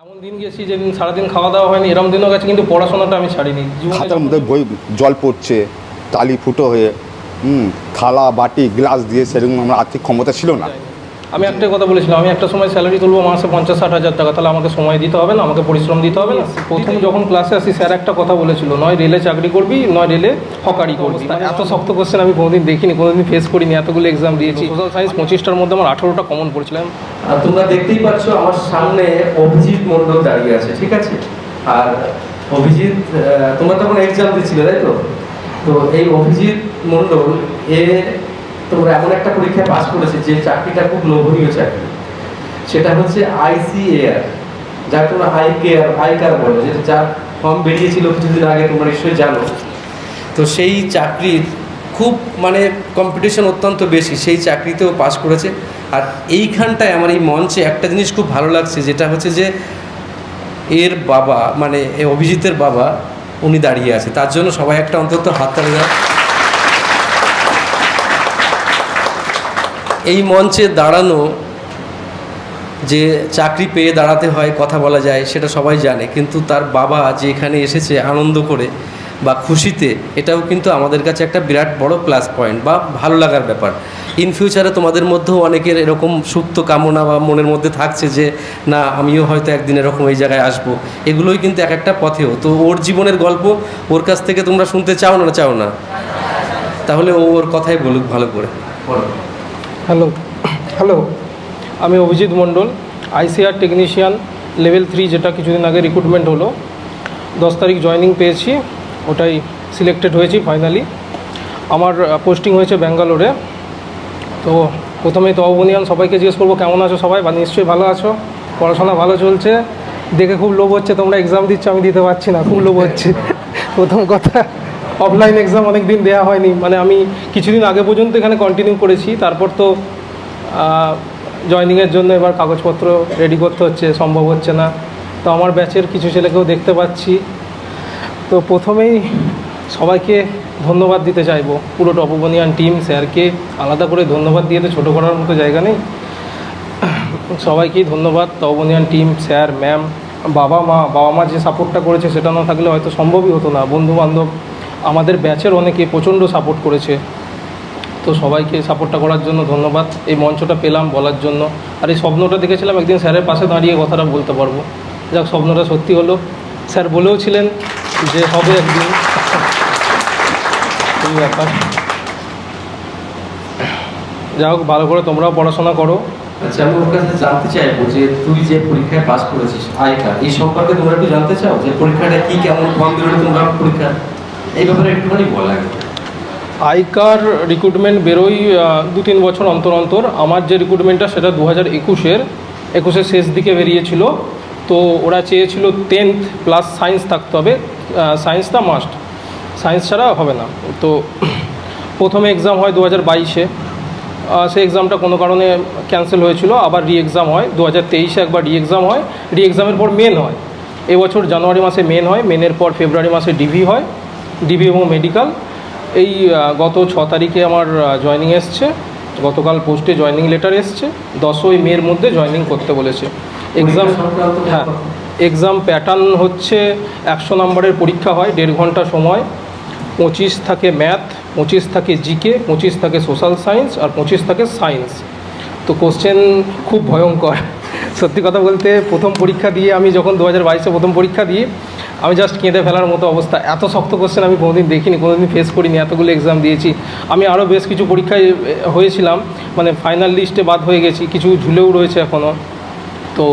এমন দিন গেছি যেদিন সারাদিন খাওয়া দাওয়া হয়নি এরম দিনও গেছে কিন্তু পড়াশোনাটা আমি ছাড়িনি। খাতার মধ্যে বই জল পড়ছে তালি ফুটো হয়ে হুম থালা বাটি গ্লাস দিয়ে সেরকম আমার আর্থিক ক্ষমতা ছিল না। আমি একটাই কথা বলেছিলাম আমি একটা সময় স্যালারি তুলবো মাসে পঞ্চাশ ষাট হাজার টাকা তাহলে আমাকে সময় দিতে হবে না আমাকে পরিশ্রম দিতে হবে না। প্রথম যখন ক্লাসে আসি স্যার একটা কথা বলেছিল নয় রেলে চাকরি করবি নয় রেলে হকারি করবি। মানে এত শক্ত কোশ্চেন আমি কোনোদিন দেখিনি কোনোদিন ফেস করিনি এতগুলো এক্সাম দিয়েছি। সোশ্যাল সায়েন্স পঁচিশটার মধ্যে আমার আঠারোটা কমন পড়ছিলাম আর তোমরা দেখতেই পাচ্ছ আমার সামনে অভিজিৎ মণ্ডল দাঁড়িয়ে আছে ঠিক আছে? আর অভিজিৎ তোমরা তখন এক্সাম দিচ্ছিলে তাই তো? তো এই অভিজিৎ মণ্ডল এ তোমরা এমন একটা পরীক্ষায় পাস করেছে যে চাকরিটা খুব লোভনীয় চাকরি। সেটা হচ্ছে আইসিএআর যার তোমরা আই কেয়ার আই কার বলো যেটা যার ফর্ম বেরিয়েছিল কিছুদিন আগে, তোমরা নিশ্চয়ই জানো। তো সেই চাকরির খুব মানে কম্পিটিশন অত্যন্ত বেশি, সেই চাকরিতেও পাশ করেছে। আর এইখানটায় আমার এই মঞ্চে একটা জিনিস খুব ভালো লাগছে, যেটা হচ্ছে যে এর বাবা মানে অভিজিতের বাবা, উনি দাঁড়িয়ে আছে। তার জন্য সবাই একটা অন্তত হাততালি দাও। এই মঞ্চে দাঁড়ানো যে চাকরি পেয়ে দাঁড়াতে হয়, কথা বলা যায়, সেটা সবাই জানে। কিন্তু তার বাবা যে এখানে এসেছে আনন্দ করে বা খুশিতে, এটাও কিন্তু আমাদের কাছে একটা বিরাট বড় প্লাস পয়েন্ট বা ভালো লাগার ব্যাপার। ইন ফিউচারে তোমাদের মধ্যেও অনেকের এরকম সুপ্ত কামনা বা মনের মধ্যে থাকছে যে, না, আমিও হয়তো একদিন এরকম এই জায়গায় আসব। এগুলোই কিন্তু এক একটা পথেও। তো ওর জীবনের গল্প, ওর কাছ থেকে তোমরা শুনতে চাও না চাও না? তাহলে ও ওর কথাই বলুক ভালো করে। হ্যালো হ্যালো আমি Abhijit Mondal ICR technician level three যেটা কিছুদিন আগে রিক্রুটমেন্ট হলো। দশ তারিখ জয়েনিং পেয়েছি, ওটাই সিলেক্টেড হয়েছি ফাইনালি আমার পোস্টিং হয়েছে ব্যাঙ্গালোরে। তো প্রথমেই তো অবনিয়ান, সবাইকে জিজ্ঞেস করব, কেমন আছো সবাই? বা নিশ্চয়ই ভালো আছো? পড়াশোনা ভালো চলছে? দেখে খুব লোভ হচ্ছে, তোমরা এক্সাম দিচ্ছ, আমি দিতে পারছি না, খুব লোভ হচ্ছে। প্রথম কথা অফলাইন এক্সাম অনেক দিন দেওয়া হয়নি। মানে আমি কিছুদিন আগে পর্যন্ত এখানে কন্টিনিউ করেছি। তারপর তো জয়নিংয়ের জন্য এবার কাগজপত্র রেডি করতে হচ্ছে, সম্ভব হচ্ছে না। তো আমার ব্যাচের কিছু ছেলেকেও দেখতে পাচ্ছি। তো প্রথমেই সবাইকে ধন্যবাদ দিতে চাইব। পুরো টপবনিয়ান টিম স্যারকে আলাদা করে ধন্যবাদ দিয়ে তো ছোটো করার মতো জায়গা নেই। সবাইকেই ধন্যবাদ তপবনিয়ান টিম স্যার ম্যাম বাবা মা বাবা মা যে সাপোর্টটা করেছে সেটা না থাকলে হয়তো সম্ভবই হতো না। বন্ধু বান্ধব আমাদের ব্যাচের অনেকে প্রচণ্ড সাপোর্ট করেছে। তো সবাইকে সাপোর্টটা করার জন্য ধন্যবাদ। এই মঞ্চটা পেলাম বলার জন্য। আর এই স্বপ্নটা দেখেছিলাম একদিন স্যারের পাশে দাঁড়িয়ে কথাটা বলতে পারব। যাক, স্বপ্নটা সত্যি হলো। স্যার বলেও ছিলেন যে হবে একদিন। এই ব্যাপার। যা হোক, ভালো করে তোমরাও পড়াশোনা করো। আচ্ছা আমি ওর কাছে জানতে চাইব যে তুই যে পরীক্ষায় পাস করেছিস আইকা এই সম্পর্কে তোমরা একটু জানতে চাও? যে পরীক্ষাটা কি, কেমন বেরোলে তোমরা পরীক্ষা এই ব্যাপারে একটুখানি আইকার রিক্রুটমেন্ট বেরোই দু তিন বছর অন্তর অন্তর। আমার যে রিক্রুটমেন্টটা সেটা দু হাজার একুশের একুশের শেষ দিকে বেরিয়েছিল। তো ওরা চেয়েছিল টেন্থ প্লাস সায়েন্স থাকতে হবে। সায়েন্সটা মাস্ট সায়েন্স ছাড়া হবে না। তো প্রথমে এক্সাম হয় দু হাজার বাইশে সেই এক্সামটা কোনো কারণে ক্যান্সেল হয়েছিল। আবার রি এক্সাম হয় দু হাজার তেইশে, একবার রি এক্সাম হয়। রি এক্সামের পর মেন হয়। এবছর জানুয়ারি মাসে মেন হয়। মেনের পর ফেব্রুয়ারি মাসে ডিভি হয়। এবং মেডিকেল। এই গত ছ তারিখে আমার জয়নিং এসছে। গতকাল পোস্টে জয়নিং লেটার এসছে। দশই মের মধ্যে জয়নিং করতে বলেছে। এক্সাম হ্যাঁ এক্সাম প্যাটার্ন হচ্ছে একশো নম্বরের পরীক্ষা হয় দেড় ঘণ্টা সময়। পঁচিশ থাকে ম্যাথ পঁচিশ থাকে জিকে পঁচিশ থাকে সোশ্যাল সায়েন্স আর পঁচিশ থাকে সায়েন্স তো কোশ্চেন খুব ভয়ঙ্কর। সত্যি কথা বলতে প্রথম পরীক্ষা দিয়ে আমি যখন দু হাজার বাইশে প্রথম পরীক্ষা দিই আমি জাস্ট কেঁদে ফেলার মতো অবস্থা। এত শক্ত কোশ্চেন আমি কোনোদিন দেখিনি, কোনোদিন ফেস করিনি, এতগুলো এক্সাম দিয়েছি। আমি আরও বেশ কিছু পরীক্ষায় হয়েছিলাম মানে ফাইনাল লিস্টে বাদ হয়ে গেছি, কিছু ঝুলেও রয়েছে এখনও তো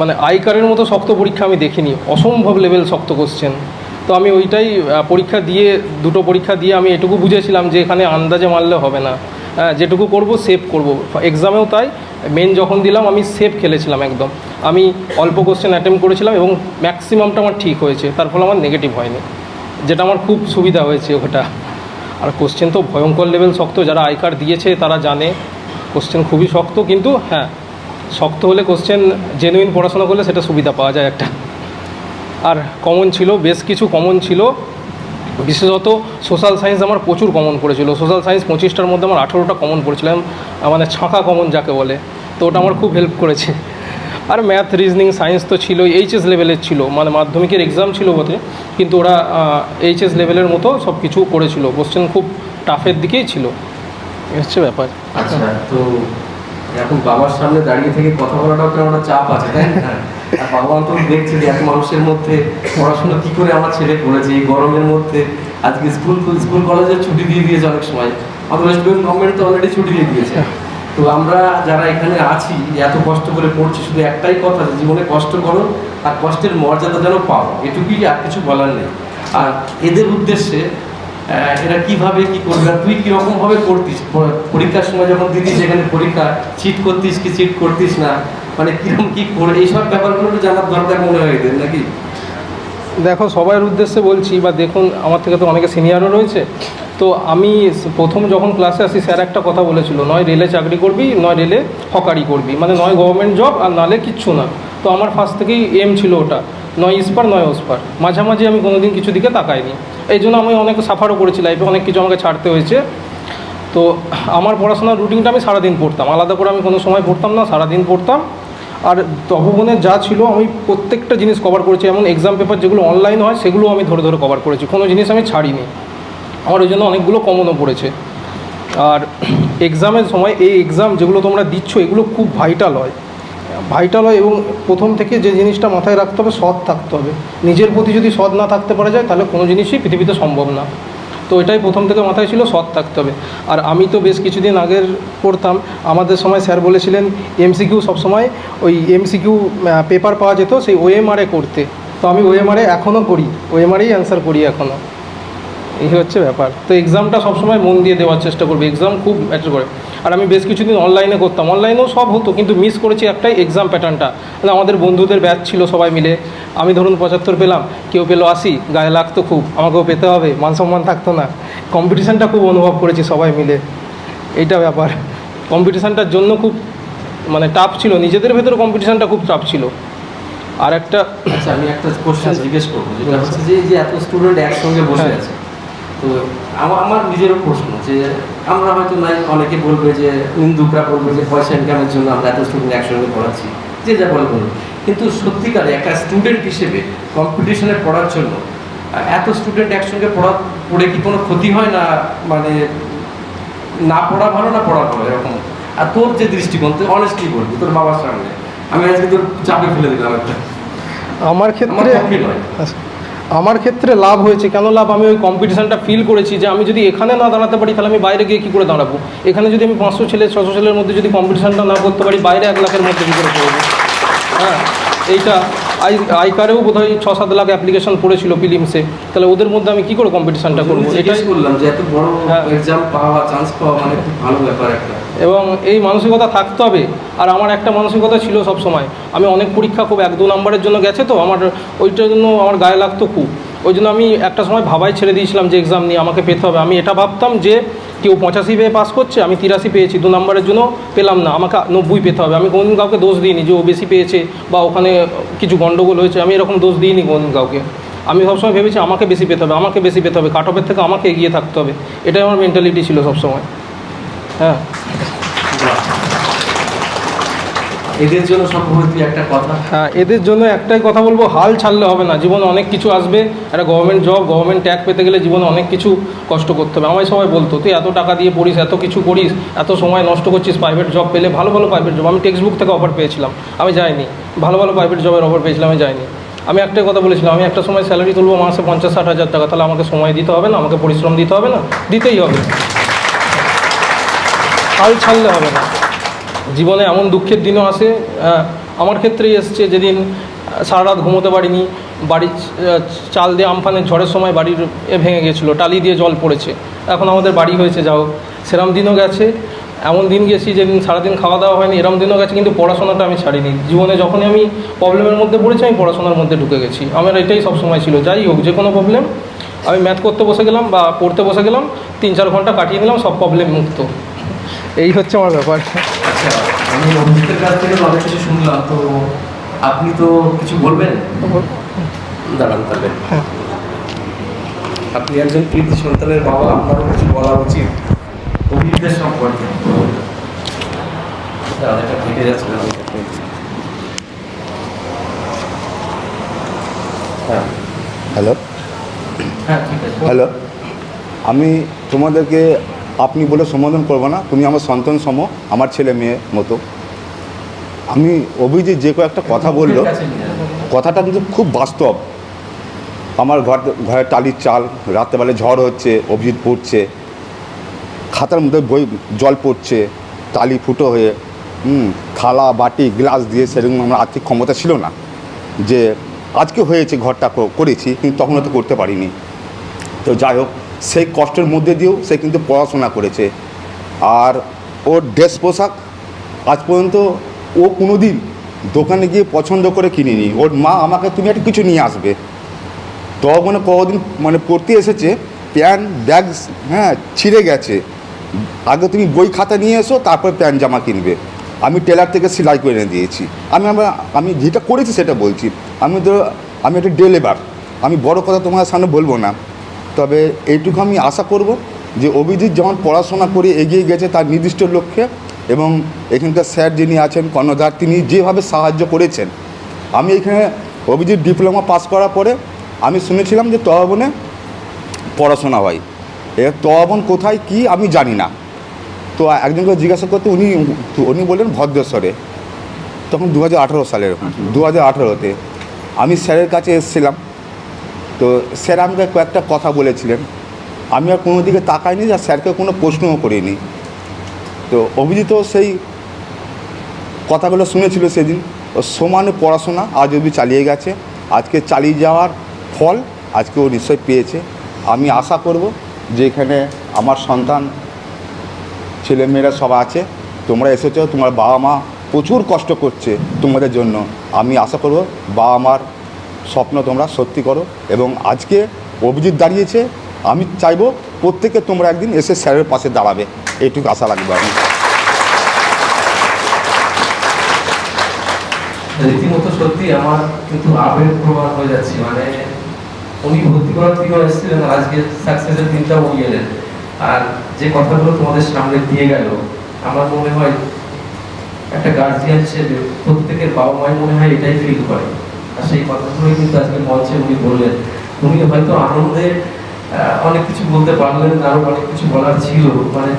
মানে আইকারের মতো শক্ত পরীক্ষা আমি দেখিনি, অসম্ভব লেভেল শক্ত কোশ্চেন তো আমি ওইটাই পরীক্ষা দিয়ে, দুটো পরীক্ষা দিয়ে আমি এটুকু বুঝেছিলাম যে এখানে আন্দাজে মারলে হবে না। যেটুকু করব সেভ করব। এক্সামেও তাই মেন যখন দিলাম, আমি সেভ খেলেছিলাম একদম। আমি অল্প কোশ্চেন অ্যাটেম্প করেছিলাম এবং ম্যাক্সিমামটা আমার ঠিক হয়েছে, তার ফলে আমার নেগেটিভ হয়নি। যেটা আমার খুব সুবিধা হয়েছে ওটা। আর কোশ্চেন তো ভয়ঙ্কর লেভেল শক্ত, যারা আই কার্ড দিয়েছে তারা জানে। কোশ্চেন খুবই শক্ত, কিন্তু হ্যাঁ শক্ত হলে কোশ্চেন জেনুইন পড়াশোনা করলে সেটা সুবিধা পাওয়া যায় একটা। আর কমন ছিল, বেশ কিছু কমন ছিল। বিশেষত সোশ্যাল সায়েন্স আমার প্রচুর কমন পড়েছিল। সোশ্যাল সায়েন্স পঁচিশটার মধ্যে আমার আঠেরোটা কমন পড়েছিলাম মানে ছাঁকা কমন যাকে বলে। তো ওটা আমার খুব হেল্প করেছে। আর ম্যাথ রিজনিং সায়েন্স তো ছিল এইচএস লেভেলের ছিল। মানে মাধ্যমিকের এক্সাম ছিল বটে, কিন্তু ওরা এইচএস লেভেলের মতো সব কিছু করেছিল। কোশ্চেন খুব টাফের দিকেই ছিল। হচ্ছে ব্যাপার। আচ্ছা তো এখন বাবার সামনে দাঁড়িয়ে থেকে কথা বলাটাও কেমন চাপ আছে, তাই না? তো দেখছে যে এত মানুষের মধ্যে পড়াশোনা কি করে আমার ছেলে এই গরমের মধ্যে আজকে স্কুল স্কুল ছুটি দিয়ে দিয়েছে অনেক সময়। আমাদের ওয়েস্ট বেঙ্গল গভর্নমেন্ট তো অলরেডি ছুটি দিয়ে দিয়েছে। তো আমরা যারা এখানে আছি, এত কষ্ট করে পড়ছি, শুধু একটাই কথা যে জীবনে কষ্ট করো আর কষ্টের মর্যাদা যেন পাও, এটুকুই আর কিছু বলার নেই। আর এদের উদ্দেশ্যে এরা কীভাবে কি করবে তুই কীরকম ভাবে করতিস? পরীক্ষার সময় যখন দিদিস যেখানে পরীক্ষা চিট করতিস কি চিট করতিস না? মানে কীরকম কি করে এইসব ব্যাপারগুলো জানার দরকার মনে হয় নাকি? দেখো সবার উদ্দেশ্যে বলছি, বা দেখুন, আমার থেকে তো অনেকে সিনিয়রও রয়েছে। তো আমি প্রথম যখন ক্লাসে আসি, স্যার একটা কথা বলেছিল, নয় রেলে চাকরি করবি, নয় রেলে হকারি করবি। মানে নয় গভর্নমেন্ট জব আর নালে কিচ্ছু না। তো আমার ফার্স্ট থেকেই এম ছিল ওটা, নয় ইস্পার, নয় ওস্পার। মাঝামাঝি আমি কোনোদিন কিছু দিকে তাকাইনি। এই জন্য আমি অনেক সাফারও করেছি লাইফে অনেক কিছু আমাকে ছাড়তে হয়েছে। তো আমার পড়াশোনার রুটিনটা আমি সারাদিন পড়তাম। আলাদা করে আমি কোনো সময় পড়তাম না, সারাদিন পড়তাম। আর তপবনে যা ছিল আমি প্রত্যেকটা জিনিস কভার করেছি। এমন এক্সাম পেপার যেগুলো অনলাইন হয় সেগুলো আমি ধরে ধরে কভার করেছি। কোনো জিনিস আমি ছাড়িনি। আমার ওই জন্য অনেকগুলো কমনও পড়েছে। আর এক্সামের সময় এই এক্সাম যেগুলো তোমরা দিচ্ছ, এগুলো খুব ভাইটাল হয়। ভাইটাল হয় এবং প্রথম থেকে যে জিনিসটা মাথায় রাখতে হবে, সৎ থাকতে হবে। নিজের প্রতি যদি সৎ না থাকতে পারা যায়, তাহলে কোনো জিনিসই পৃথিবীতে সম্ভব না। তো এটাই প্রথম থেকে মাথায় ছিল, সৎ থাকতে হবে। আর আমি তো বেশ কিছুদিন আগের পড়তাম, আমাদের সময় স্যার বলেছিলেন এমসিকিউ সবসময় ওই এমসিকিউ পেপার পাওয়া যেত সেই ওএমআরে করতে। তো আমি ওএমআরে এখনও করি ওএমআরেই অ্যান্সার করি এখনও। এই হচ্ছে ব্যাপার। তো এক্সামটা সবসময় মন দিয়ে দেওয়ার চেষ্টা করবে। এক্সাম খুব ম্যাটার করে। আর আমি বেশ কিছুদিন অনলাইনে করতাম। অনলাইনেও সব হতো কিন্তু মিস করেছি একটাই এক্সাম প্যাটার্নটা মানে আমাদের বন্ধুদের ব্যাচ ছিল সবাই মিলে। আমি ধরুন পঁচাত্তর পেলাম কেউ পেল আশি গায়ে লাগতো খুব আমাকেও পেতে হবে মান সম্মান থাকতো না। কম্পিটিশানটা খুব অনুভব করেছি সবাই মিলে। এইটা ব্যাপার। কম্পিটিশানটার জন্য খুব মানে টাফ ছিল নিজেদের ভেতরে কম্পিটিশানটা খুব টাফ ছিল। আর একটা আচ্ছা আমি একটা কোশ্চেন জিজ্ঞেস করব যেটা হচ্ছে যে যে এত স্টুডেন্ট একসঙ্গে বসে হ্যাঁ। আছে তো আমার নিজেরও প্রশ্ন যে আমরা হয়তো নাই অনেকে বলবে যে নিন্দুকরা বলবে যে পয়সা ইনকামের জন্য আমরা এত স্টুডেন্ট একসঙ্গে পড়াচ্ছি যে যা বলে বলুন কিন্তু সত্যিকারে একটা স্টুডেন্ট হিসেবে কম্পিটিশনে পড়ার জন্য এত স্টুডেন্ট একসঙ্গে পড়া পড়ে কি কোনো ক্ষতি হয় না? মানে না পড়া ভালো না পড়া ভালো এরকম। আর তোর যে দৃষ্টিকোণ তুই অনেস্টলি বলবি তোর বাবার সামনে। আমি আজকে তোর চাপে ফেলে দিলাম একটা। আমার ক্ষেত্রে নয়। আচ্ছা, আমার ক্ষেত্রে লাভ হয়েছে কেন লাভ? আমি ওই কম্পিটিশানটা ফিল করেছি যে আমি যদি এখানে না দাঁড়াতে পারি তাহলে আমি বাইরে গিয়ে কী করে দাঁড়াবো? এখানে যদি আমি পাঁচশো ছেলে ছশো ছেলের মধ্যে যদি কম্পিটিশানটা না করতে পারি বাইরে এক লাখের মধ্যে কী করে করব? হ্যাঁ এইটা আই আইকারেও বোধ হয় ছ সাত লাখ অ্যাপ্লিকেশন পড়েছিল ফিলিমসে তাহলে ওদের মধ্যে আমি কী করে কম্পিটিশানটা করব? এটাই করলাম যে এত বড় হ্যাঁ। এক্সাম পাওয়া চান্স পাওয়া মানে খুব ভালো ব্যাপার একটা। এবং এই মানসিকতা থাকতে হবে। আর আমার একটা মানসিকতা ছিল সব সময় আমি অনেক পরীক্ষা খুব এক দু নম্বরের জন্য গেছে তো, আমার ওইটার জন্য আমার গায়ে লাগতো খুব। ওই জন্য আমি একটা সময় ভাবাই ছেড়ে দিয়েছিলাম যে এক্সাম নিয়ে, আমাকে পেতে হবে। আমি এটা ভাবতাম যে কেউ পঁচাশি পেয়ে পাস করছে, আমি তিরাশি পেয়েছি, দু নম্বরের জন্য পেলাম না, আমাকে নব্বই পেতে হবে। আমি কোনোদিন কাউকে দোষ দিইনি যে ও বেশি পেয়েছে বা ওখানে কিছু গণ্ডগোল হয়েছে, আমি এরকম দোষ দিইনি কোনোদিন কাউকে। আমি সবসময় ভেবেছি আমাকে বেশি পেতে হবে, আমাকে বেশি পেতে হবে। কাট অফের থেকে আমাকে এগিয়ে থাকতে হবে। এটাই আমার মেন্টালিটি ছিল সবসময়। হ্যাঁ। এদের জন্য সম্ভবত একটা কথা। হ্যাঁ এদের জন্য একটাই কথা বলব, হাল ছাড়লে হবে না। জীবনে অনেক কিছু আসবে, একটা গভর্নমেন্ট জব গভর্নমেন্ট ট্যাগ পেতে গেলে জীবনে অনেক কিছু কষ্ট করতে হবে। আমায় সবাই বলতো, তুই এত টাকা দিয়ে পড়িস, এত কিছু করিস, এত সময় নষ্ট করছিস প্রাইভেট জব পেলে, ভালো ভালো প্রাইভেট জব আমি টেক্সট বুক থেকে অফার পেয়েছিলাম, আমি যাইনি। ভালো ভালো প্রাইভেট জবের অফার পেয়েছিলাম, আমি যাইনি। আমি একটাই কথা বলেছিলাম, আমি একটা সময় স্যালারি তুলবো, মাসে পঞ্চাশ ষাট হাজার টাকা, তাহলে আমাকে সময় দিতে হবে না, আমাকে পরিশ্রম দিতে হবে না, দিতেই হবে। হাল ছাড়লে হবে না। জীবনে এমন দুঃখের দিনও আসে আমার ক্ষেত্রেই এসছে যেদিন সারা রাত ঘুমোতে পারিনি, বাড়ির চাল দিয়ে আমফানের ঝড়ের সময় বাড়ির এ ভেঙে গেছিল, টালি দিয়ে জল পড়েছে। এখন আমাদের বাড়ি হয়েছে, যাও সেরম দিনও গেছে, এমন দিন গেছি যেদিন সারাদিন খাওয়া দাওয়া হয়নি, এরম দিনও গেছে, কিন্তু পড়াশোনাটা আমি ছাড়িনি। জীবনে যখনই আমি প্রবলেমের মধ্যে পড়েছি, আমি পড়াশোনার মধ্যে ঢুকে গেছি। আমার এটাই সবসময় ছিল। যাই হোক, যে কোনো প্রবলেম আমি ম্যাথ করতে বসে গেলাম বা পড়তে বসে গেলাম, তিন চার ঘণ্টা কাটিয়ে নিলাম, সব প্রবলেম মুক্ত। এই হচ্ছে আমার ব্যাপার। আমি অভিজিতের কাছ থেকে অনেক কিছু শুনলাম তো আপনি তো কিছু বলবেন? দাঁড়ান তাহলে। হ্যাঁ। আপনি একজন প্রীতি সন্তানের বাবা আপনারও কিছু বলা উচিত? অভিজিতের সম্পর্কে। দাদাটা ফেটে যাচ্ছে হ্যাঁ। হ্যালো। হ্যাঁ, হ্যালো। আমি তোমাদেরকে আপনি বলে সম্বোধন করব না। তুমি আমার সন্তান সম, আমার ছেলে মেয়ে মতো। আমি অভিজিৎ যে কয়েকটা কথা বলল। কথাটা কিন্তু খুব বাস্তব। আমার ঘর ঘরে টালির চাল রাত্রেবেলা ঝড় হচ্ছে, অভিজিৎ পড়ছে, খাতার মধ্যে বই, জল পড়ছে, টালি ফুটো হয়ে থালা, বাটি, গ্লাস দিয়ে সেরকম আমার আর্থিক ক্ষমতা ছিল না। যে আজকে হয়েছে, ঘরটা করেছি, কিন্তু তখন হয়তো করতে পারিনি। তো যাই হোক সেই কষ্টের মধ্যে দিয়েও সে কিন্তু পড়াশোনা করেছে। আর ওর ড্রেস পোশাক আজ পর্যন্ত ও কোনো দিন দোকানে গিয়ে পছন্দ করে কিনিনি। ওর মা আমাকে, তুমি একটা কিছু নিয়ে আসবে। তো মানে কদিন মানে পড়তে এসেছে, প্যান্ট ব্যাগ হ্যাঁ ছিঁড়ে গেছে। আগে তুমি বই খাতা নিয়ে এসো, তারপর প্যান্ট, জামা কিনবে। আমি টেলার থেকে সেলাই করে এনে দিয়েছি। আমি আমরা, আমি যেটা করেছি সেটা বলছি। আমি তো আমি একটা ডে লেবার। আমি বড় কথা তোমার সামনে বলব না। তবে এইটুকু আমি আশা করব যে অভিজিৎ যেমন পড়াশোনা করে এগিয়ে গেছে তার নির্দিষ্ট লক্ষ্যে এবং এখানকার স্যার যিনি আছেন, কর্ণধার, তিনি যেভাবে সাহায্য করেছেন। আমি এখানে অভিজিৎ ডিপ্লোমা পাস করার পরে আমি শুনেছিলাম যে তহবনে পড়াশোনা হয়। এবার তহবন কোথায়, কি আমি জানি না। তো একজনকে জিজ্ঞাসা করতে উনি উনি বললেন ভদ্রেশ্বরে। তখন দু সালের দু হাজার আমি স্যারের কাছে এসেছিলাম। তো স্যার আমাকে কয়েকটা কথা বলেছিলেন। আমি আর কোনো দিকে তাকাইনি, আর স্যারকে কোনো প্রশ্নও করিনি। তো অভিজিৎ সেই কথাগুলো শুনেছিল সেদিন। ও সমানে পড়াশোনা আজ অবধি চালিয়ে গেছে। আজকে চালিয়ে যাওয়ার ফল আজকে ও নিশ্চয়ই পেয়েছে। আমি আশা করব যে এখানে আমার সন্তান, ছেলেমেয়েরা সব আছে। তোমরা এসেছ, তোমার বাবা মা প্রচুর কষ্ট করছে তোমাদের জন্য। আমি আশা করব বাবা মার স্বপ্ন তোমরা সত্যি করো এবং আজকে অভিজিৎ দাঁড়িয়েছে, আমি চাইব প্রত্যেকে তোমরা একদিন এসে স্যারের পাশে দাঁড়াবে। এইটুকু আশা রাখব আমি। রীতিমতো সত্যি আমার কিন্তু আবেগ প্রমাণ হয়ে যাচ্ছে মানে উনি ভর্তি করার থেকেও এসেছিলেন আজকে সাকসেসের দিনটা উনি এলেন। আর যে কথাগুলো তোমাদের সামনে দিয়ে গেল, আমার মনে হয় একটা গার্জিয়ান হিসেবে প্রত্যেকের বাবা মায়ের মনে হয় এটাই ফিল করে। সেই কথাগুলোই কিন্তু আজকে মঞ্চে উনি বললেন। উনি হয়তো আনন্দে অনেক কিছু বলতে পারলেন, আরও অনেক কিছু বলার ছিল। মানে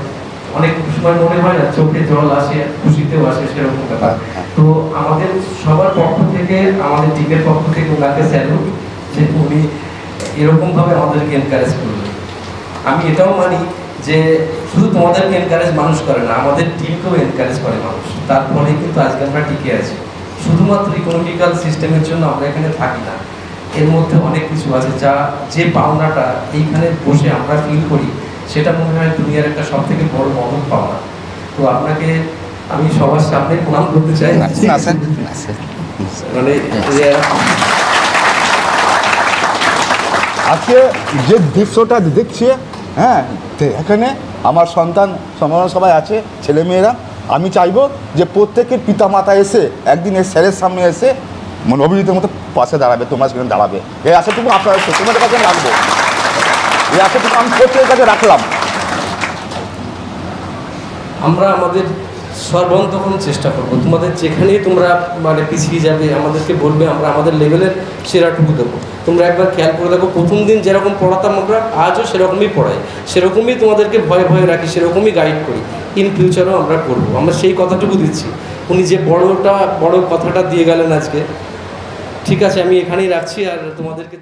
অনেক সময় মনে হয় না, চোখে জল আসে, খুশিতেও আসে সেরকম ব্যাপার। তো আমাদের সবার পক্ষ থেকে, আমাদের টিমের পক্ষ থেকে ওনাকে স্যালুট যে উনি এরকম ভাবে আমাদেরকে এনকারেজ করলেন। আমি এটাও মানি যে শুধু তোমাদেরকে এনকারেজ মানুষ করে না, আমাদের টিমকেও এনকারেজ করে মানুষ। তারপরে কিন্তু আজকে আমরা টিকে আছি। শুধুমাত্র ইকোনমিক্যাল সিস্টেমের জন্য আমরা এখানে থাকি না। এর মধ্যে অনেক কিছু আছে যা যে পাওনাটা এইখানে বসে আমরা ফিল করি সেটা মনে হয় দুনিয়ার একটা সব থেকে বড় মহৎ পাওনা। তো আপনাকে আমি সবার সামনে প্রণাম করতে চাই। মানে আজকে যে দৃশ্যটা দেখছে হ্যাঁ এখানে আমার সন্তান সমাজ সবাই আছে ছেলেমেয়েরা। আমি চাইব যে প্রত্যেকের পিতা মাতা এসে, একদিন এই স্যারের সামনে এসে মানে অভিজিতের মতো পাশে দাঁড়াবে, তোমার সেখানে দাঁড়াবে। এই আশাটুকু আপনার তোমাদের কাছে রাখব। এই আশাটুকু আমি প্রত্যেকের কাছে রাখলাম। আমরা আমাদের সর্বান্তকম চেষ্টা করব। তোমাদের যেখানেই তোমরা মানে পিছিয়ে যাবে, আমাদেরকে বলবে, আমরা আমাদের লেভেলের সেরাটুকু দেবো। তোমরা একবার খেয়াল করে দেখো, প্রথম দিন যেরকম পড়াতাম আমরা, আজও সেরকমই পড়াই। সেরকমই তোমাদেরকে ভয়ে ভয়ে রাখি, সেরকমই গাইড করি। ইন ফিউচারও আমরা করব। আমরা সেই কথাটুকু দিচ্ছি। উনি যে বড়টা, বড় কথাটা দিয়ে গেলেন আজকে, ঠিক আছে, আমি এখানেই রাখছি আর তোমাদেরকে